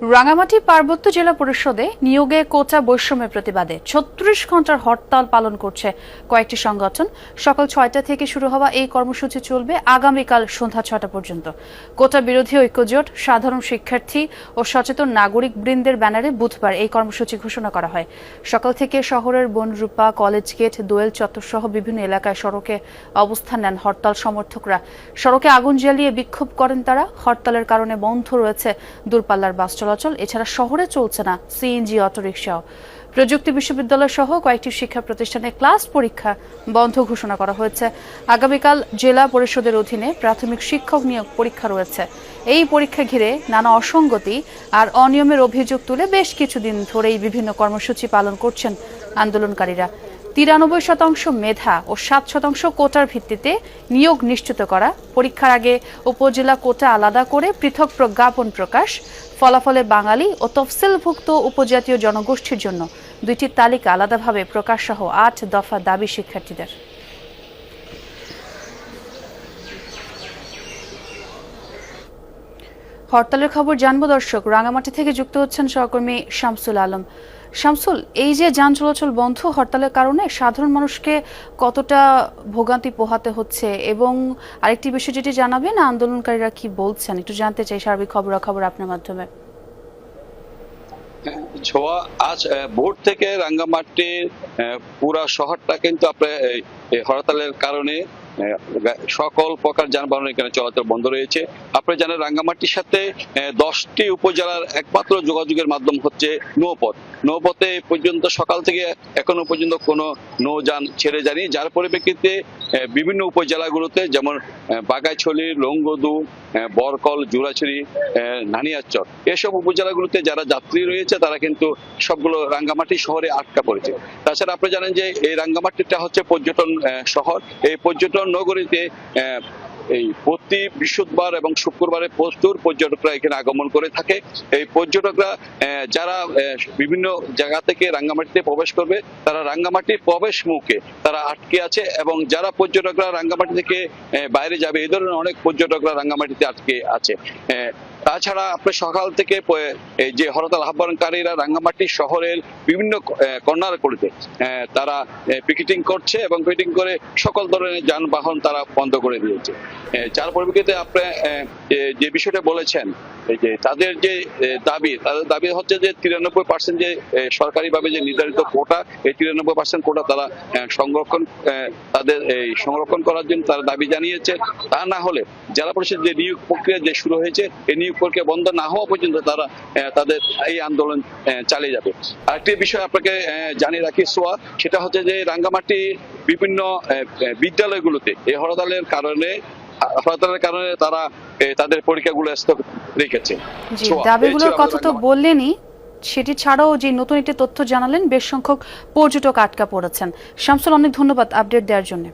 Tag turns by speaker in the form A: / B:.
A: রাঙামাটি পার্বত্য জেলা পরিষদে নিয়োগে কোচা বৈষম্যের প্রতিবাদে ছত্রিশ ঘণ্টার হরতাল পালন করছে কয়েকটি সংগঠন। সকাল ছয়টা থেকে শুরু হওয়া এই কর্মসূচি চলবে আগামীকাল সন্ধ্যা ছটা পর্যন্ত। কোটা বিরোধী ঐক্যজোট, সাধারণ শিক্ষার্থী ও সচেতন নাগরিক বৃন্দের ব্যানারে বুধবার এই কর্মসূচি ঘোষণা করা হয়। সকাল থেকে শহরের বনরূপা, কলেজ গেট, দোয়েল চত্বর সহ বিভিন্ন এলাকায় সড়কে অবস্থান নেন হরতাল সমর্থকরা। সড়কে আগুন জ্বালিয়ে বিক্ষোভ করেন তারা। হরতালের কারণে বন্ধ রয়েছে দূরপাল্লার বাস চলাচল এছাড়া শহরে চলছে না সিএনজি অটোরিকশাও। প্রযুক্তি বিশ্ববিদ্যালয় সহ কয়েকটি শিক্ষা প্রতিষ্ঠানে ক্লাস পরীক্ষা বন্ধ ঘোষণা করা হয়েছে। আগামীকাল জেলা পরিষদের অধীনে প্রাথমিক শিক্ষক নিয়োগ পরীক্ষা রয়েছে। এই পরীক্ষা ঘিরে নানা অসঙ্গতি আর অনিয়মের অভিযোগ তুলে বেশ কিছুদিন ধরেই বিভিন্ন কর্মসূচি পালন করছেন আন্দোলনকারীরা। তিরানব্বই শতাংশ মেধা ও সাত শতাংশ কোটার ভিত্তিতে নিয়োগ নিশ্চিত করা। পরীক্ষার আগে উপজেলা কোটা আলাদা করে পৃথক প্রজ্ঞাপন প্রকাশ, ফলাফলে বাঙালি ও তফসিলভুক্ত উপজাতীয় জনগোষ্ঠীর জন্য দুইটি তালিকা আলাদাভাবে প্রকাশসহ আট দফা দাবি শিক্ষার্থীদের। হরতালের খবর জানব দর্শক। রাঙামাটি থেকে যুক্ত হচ্ছেন সহকর্মী শামসুল আলম। শামসুল, এই যে যান চলাচল বন্ধ, হরতালের কারণে সাধারণ মানুষকে কতটা ভোগান্তি পোহাতে হচ্ছে? এবং আরেকটি বিষয় যেটি জানাবেন, আন্দোলনকারীরা কি বলছেন? একটু জানতে চাই সার্বিক খবরাখবর আপনার মাধ্যমে।
B: ছোয়া, আজ ভোর থেকে রাঙ্গামাটির পুরা শহরটা কিন্তু আপনার হরতালের কারণে সকল প্রকার যানবাহন এখানে চলাচল বন্ধ রয়েছে। আপনারা জানেন রাঙ্গামাটির সাথে দশটি উপজেলার একমাত্র যোগাযোগের মাধ্যম হচ্ছে নৌপথ। নৌপথে পর্যন্ত সকাল থেকে এখনও পর্যন্ত কোনো নৌযান ছেড়ে যায়নি। যার পরিপ্রেক্ষিতে বিভিন্ন উপজেলাগুলোতে যেমন বাগাইছলি লংগদু বরকল, জুরাছড়ি নানিয়াচর, এসব উপজেলাগুলোতে যারা যাত্রী রয়েছে, তারা কিন্তু সবগুলো রাঙ্গামাটি শহরে আটকা পড়েছে। তাছাড়া আপনি জানেন যে এই রাঙ্গামাটিটা হচ্ছে পর্যটন শহর। এই পর্যটন নগরীতে এই প্রতি বৃহস্পতিবার এবং শুক্রবারে প্রচুর পর্যটকরা এখানে আগমন করে থাকে। এই পর্যটকরা যারা বিভিন্ন জায়গা থেকে রাঙ্গামাটিতে প্রবেশ করবে, তারা রাঙ্গামাটির প্রবেশ মুখে তারা আটকে আছে এবং যারা পর্যটকরা রাঙ্গামাটি থেকে বাইরে যাবে এই ধরনের অনেক পর্যটকরা রাঙ্গামাটিতে আটকে আছে। তাছাড়া আপনি সকাল থেকে যে হরতাল আহ্বানকারীরা রাঙ্গামাটি শহরের বিভিন্ন কর্নার করতে তারা পিকেটিং করছে এবং পিকেটিং করে সকল ধরনের যানবাহন তারা বন্ধ করে দিয়েছে। যার পরিপ্রেক্ষিতে আপনি যে বিষয়টা বলেছেন যে তাদের যে দাবি, তাদের দাবি হচ্ছে যে তিরানব্বই পার্সেন্ট যে সরকারিভাবে যে নির্ধারিত কোটা, এই তিরানব্বই পার্সেন্ট কোটা তারা সংরক্ষণ তাদের এই সংরক্ষণ করার জন্য তারা দাবি জানিয়েছে। তা না হলে জেলা পরিষদ যে নিয়োগ প্রক্রিয়া যে শুরু হয়েছে এই নিয়োগ প্রক্রিয়া বন্ধ না হওয়া পর্যন্ত তারা তাদের এই আন্দোলন চালিয়ে যাবে। আরেকটি বিষয় আপনাকে জানিয়ে রাখি, সোয়া, সেটা হচ্ছে যে রাঙ্গামাটি বিভিন্ন বিদ্যালয়গুলোতে এই হরতালের কারণে কারণে তারা তাদের পরীক্ষাগুলো স্থগিত রেখেছে।
A: দাবিগুলোর কথা তো বললেনই। সেটি ছাড়াও যে নতুন একটি তথ্য জানালেন বেশ সংখ্যক পর্যটক আটকা পড়েছেন। শামসুল অনেক ধন্যবাদ আপডেট দেওয়ার জন্য।